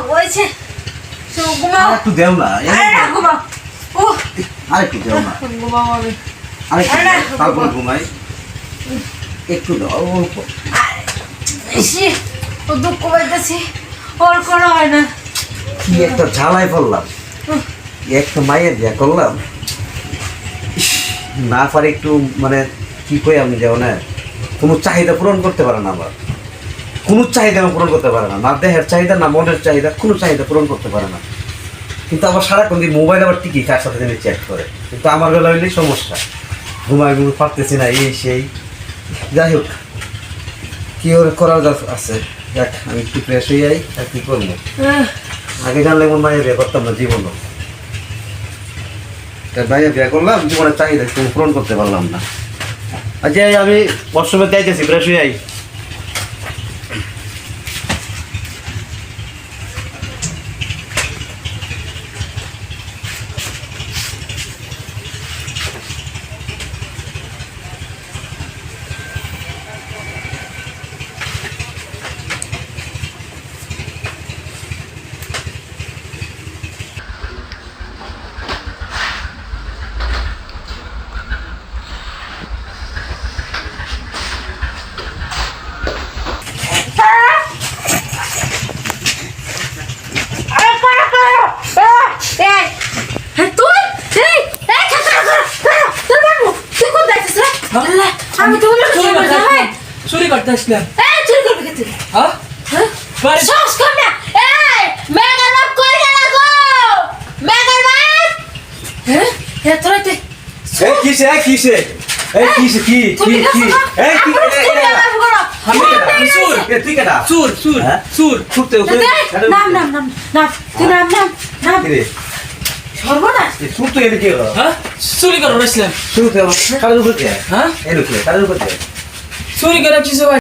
হয়েছে ঘুমাও। একটু দেও না আরে ঘুমাও। ও আর একটু দেও না। ঘুমাও আমি। আর একটু আরে না, দাও, ঘুমাই। একটু দাও। অল্প বেশি ও দুঃখ পাইতেছি। ওর কোনো হয় না। কি একটা ঝালাই পড়লাম। একটা মায়ের বিয়া করলাম। না পারে একটু মানে কি কই আমি যাও না। কোনো চাহিদা পূরণ করতে পারে না আমার। কোনো চাহিদা পূরণ করতে পারে না। না দেহের চাহিদা না মনের চাহিদা কোনো চাহিদা পূরণ করতে পারে না। কিন্তু আবার সারাক্ষণ দিয়ে মোবাইল আবার টিকি কার সাথে যেন চ্যাট করে। কিন্তু আমার বেলা হইলেই সমস্যা। ঘুমাই ঘুমে পারতেছি না এই সেই। যাই হোক কি ওর করার যা- আছে? দেখ আমি একটু ফ্রেশ হয়ে যাই আর কি করব? আগে জানলে মন মায়ের বিয়ে করতাম না জীবনও। ভাইয়া বিয়ে করলাম জীবনের চাহিদা পূরণ করতে পারলাম না। আচ্ছা আমি ওয়াশরুমে যাইতেছি ফ্রেশ হয়ে যাই আরে পাড়া পাড়া আহ, এই হ্যাঁ তুই এই এই খাতা খাতা তুই বাবু তুই কোন যাইছিস রে আল্লাহ আমি তো বললাম চুরি করতে হবে। চুরি করতে আসলাম এই চুরি করবে কে তুই? হ্যাঁ? হ্যাঁ? সাহস কর না। এই মেগার বাপ কই গেল গো? মেগার বাপ? হ্যাঁ এ তোরা এই কিসে? এই কিসে? এই কিসে? কি? কি? কি? এই কি। আমি। গেছে। এ তুই কেডা? চুর ছুটতে দে, দে, নাম নাম নাম নাম। তুই নাম নাম নাম। সর্বনাশ! ছুটতে এনে কি হলো হ্যাঁ? চুরি করে আসলাম ছুটতে কারোর উপর কে হ্যাঁ? এলো কি কারোর উপর কে চুরি করে কিছু ভাই।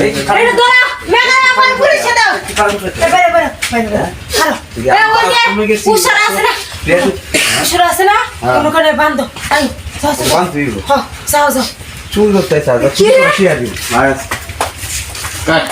এই এটা ধরো বাপ আর পুলিশে দাও। কারোর উপর কে এ, বেরো বেরো বেরো বেরো ছাড়ো তুই এ, ওই যে আছে না? তুই- আছে না? হ্যাঁ। কোনো কোনো আই যাও যাও বান হ্যাঁ যাও যাও। চুল করতে চাস চুল করে শিয়া দিবি। কাট।